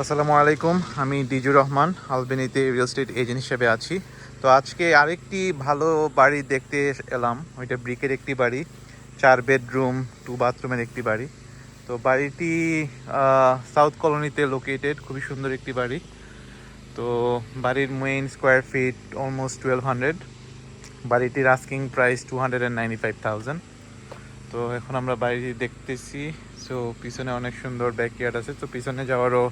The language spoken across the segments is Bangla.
আসসালামু আলাইকুম, আমি ডিজুর রহমান, আলবেনিতে রিয়েল এস্টেট এজেন্ট হিসেবে আছি। তো আজকে আরেকটি ভালো বাড়ি দেখতে এলাম, ওইটা ব্রিকের একটি বাড়ি, চার বেডরুম টু বাথরুমের একটি বাড়ি। তো বাড়িটি সাউথ কলোনিতে লোকেটেড খুবই সুন্দর একটি বাড়ি। তো বাড়ির main square feet almost twelve hundred বাড়িটির asking price two hundred ninety five thousand তো এখন আমরা বাড়িটি দেখতেছি সো পিছনে অনেক সুন্দর ব্যাকইয়ার্ড আছে, তো পিছনে যাওয়ারও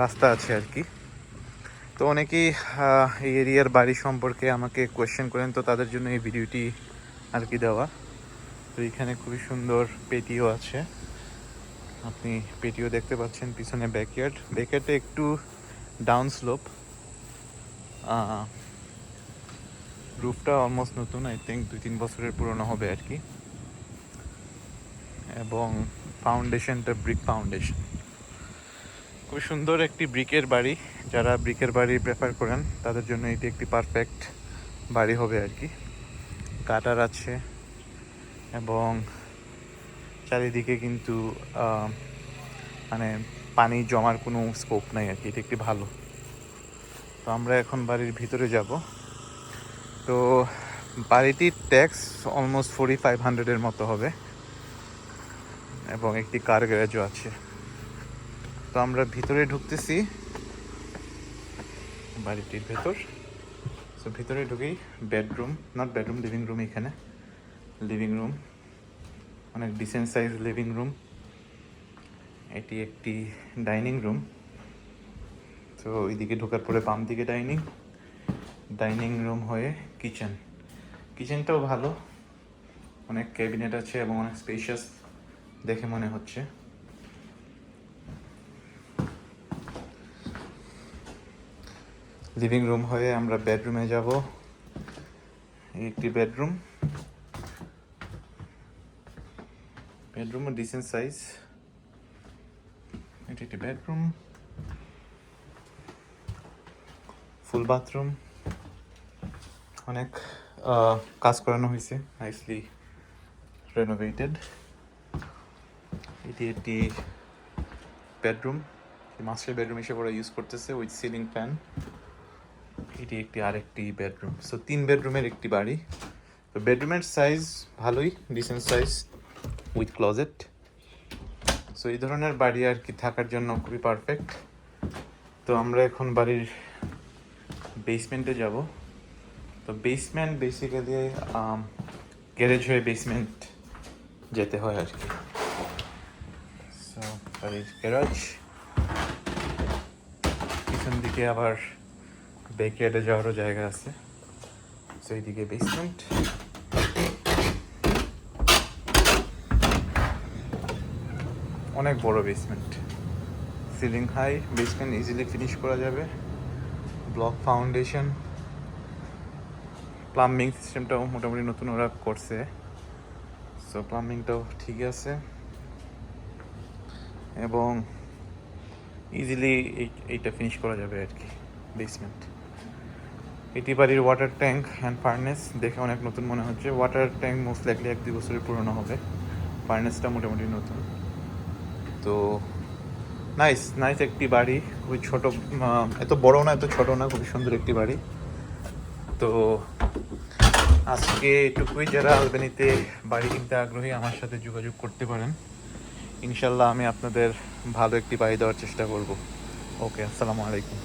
রাস্তা আছে আর কি। তো অনেকেই এই এরিয়ার বাড়ি সম্পর্কে আমাকে কোয়েশ্চেন করেন, তো তাদের জন্য এই ভিডিওটি আর কি দেওয়া। তো এখানে খুবই সুন্দর পেটিও আছে। আপনি পেটিও দেখতে পাচ্ছেন পিছনে ব্যাকইয়ার্ড ব্যাকইয়ার্ডটা একটু ডাউন স্লোপ রুফটা অলমোস্ট নতুন আই থিঙ্ক দুই তিন বছরের পুরনো হবে আর কি। এবং ফাউন্ডেশনটা ব্রিক ফাউন্ডেশন খুব সুন্দর একটি ব্রিকের বাড়ি। যারা ব্রিকের বাড়ি প্রেফার করেন, তাদের জন্য এটি একটি পারফেক্ট বাড়ি হবে আর কি। কাটার আছে এবং চারিদিকে কিন্তু মানে পানি জমার কোনো স্কোপ নাই আর কি। এটা একটি ভালো। তো আমরা এখন বাড়ির ভিতরে যাব। তো বাড়িটির ট্যাক্স অলমোস্ট ফোর্টি ফাইভ হান্ড্রেডের মতো হবে এবং একটি কার গ্যারেজও আছে। তো আমরা ভিতরে ঢুকতেছি। বাড়িটির ভেতর। তো ভিতরে ঢুকেই bedroom not bedroom living room এখানে। লিভিং রুম অনেক ডিসেন্ট সাইজ লিভিং রুম এটি একটি ডাইনিং রুম তো ওইদিকে ঢোকার পরে বাম দিকে ডাইনিং ডাইনিং রুম হয়ে কিচেন কিচেনটাও ভালো। অনেক ক্যাবিনেট আছে এবং অনেক স্পেশিয়াস দেখে মনে হচ্ছে। লিভিং রুম হয়ে আমরা বেডরুমে যাব। একটি বেডরুম বেডরুমও ডিসেন্ট সাইজ এটি একটি বেডরুম ফুল বাথরুম অনেক কাজ করানো হয়েছে। নাইসলি রেনোভেটেড এটি একটি বেডরুম মাস্টার বেডরুম হিসেবে ওরা ইউজ করতেছে উইথ সিলিং ফ্যান এটি একটি আরেকটি বেডরুম সো তিন বেডরুমের একটি বাড়ি। তো বেডরুমের সাইজ ভালোই decent size with closet so এই ধরনের বাড়ি আর কি থাকার জন্য খুবই পারফেক্ট তো আমরা এখন বাড়ির বেসমেন্টে যাব। তো বেসমেন্ট বেসিক্যালি গ্যারেজ হয়ে বেসমেন্ট যেতে হয় আর কি। সো বাড়ির গ্যারাজ পিছন দিকে আবার ব্যাকইয়ার্ডে যাওয়ারও জায়গা আছে। সো এইদিকে বেসমেন্ট অনেক বড় basement ceiling high basement easily finish করা যাবে। ব্লক ফাউন্ডেশন প্লাম্বিং সিস্টেমটাও মোটামুটি নতুন ওরা করছে। সো প্লাম্বিংটাও ঠিক আছে। এবং ইজিলি এইটা ফিনিশ করা যাবে আর কি বেসমেন্ট এটি বাড়ির ওয়াটার ট্যাঙ্ক অ্যান্ড ফার্নেস দেখে অনেক নতুন মনে হচ্ছে। ওয়াটার ট্যাঙ্ক মোস্ট লাইকলি এক দুই বছরের পুরনো হবে। ফার্নেসটা মোটামুটি নতুন। তো নাইস নাইস একটি বাড়ি। খুবই ছোট এত বড় না, এত ছোট না, খুবই সুন্দর একটি বাড়ি। তো আজকে এটুকুই। যারা আলবেনিতে বাড়ি কিনতে আগ্রহী, আমার সাথে যোগাযোগ করতে পারেন। ইনশাল্লাহ আমি আপনাদের ভালো একটি বাড়ি দেওয়ার চেষ্টা করব। ওকে, আসসালামু আলাইকুম।